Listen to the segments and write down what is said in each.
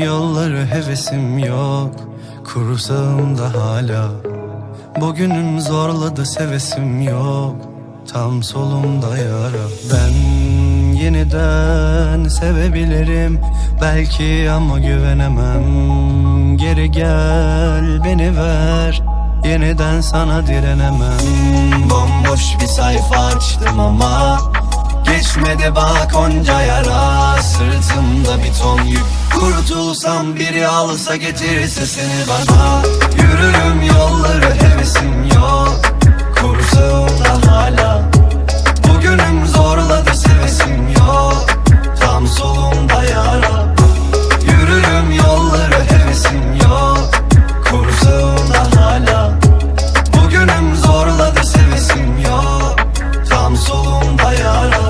yolları hevesim yok. Kursağımda hala. Bugünüm zorladı sevesim yok. Tam solumda yara. Ben yeniden sevebilirim. Belki ama güvenemem. Geri gel beni ver. Yeniden sana direnemem. Bomboş bir sayfa açtım ama Geçmedi bak onca yara Sırtımda bir ton yük. Kurtulsam biri alsa getirirse seni bana. Yürürüm yolları hevesim yok. Kursağımda hala. Bugünüm zorladı sevesim yok. Tam solumda yara. Yürürüm yolları hevesim yok. Kursağımda hala. Bugünüm zorladı sevesim yok. Tam solumda yara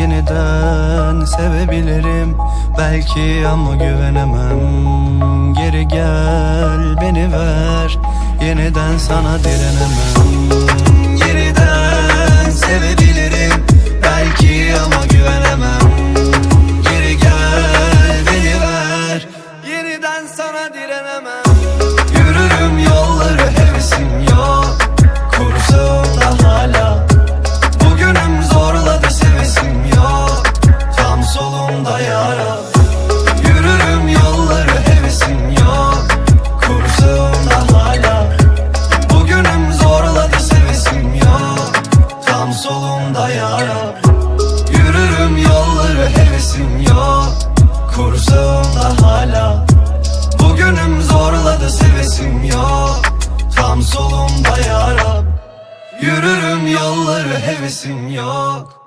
yeniden sevebilirim. Belki ama güvenemem. Geri gel beni ver. Yeniden sana direnemem. Yeniden sevebilirim solumda yara Yürürüm yolları hevesim yok. Kursağımda hala. Bugünüm zorladı sevesim yok. Tam solumda yara Yürürüm yolları hevesim yok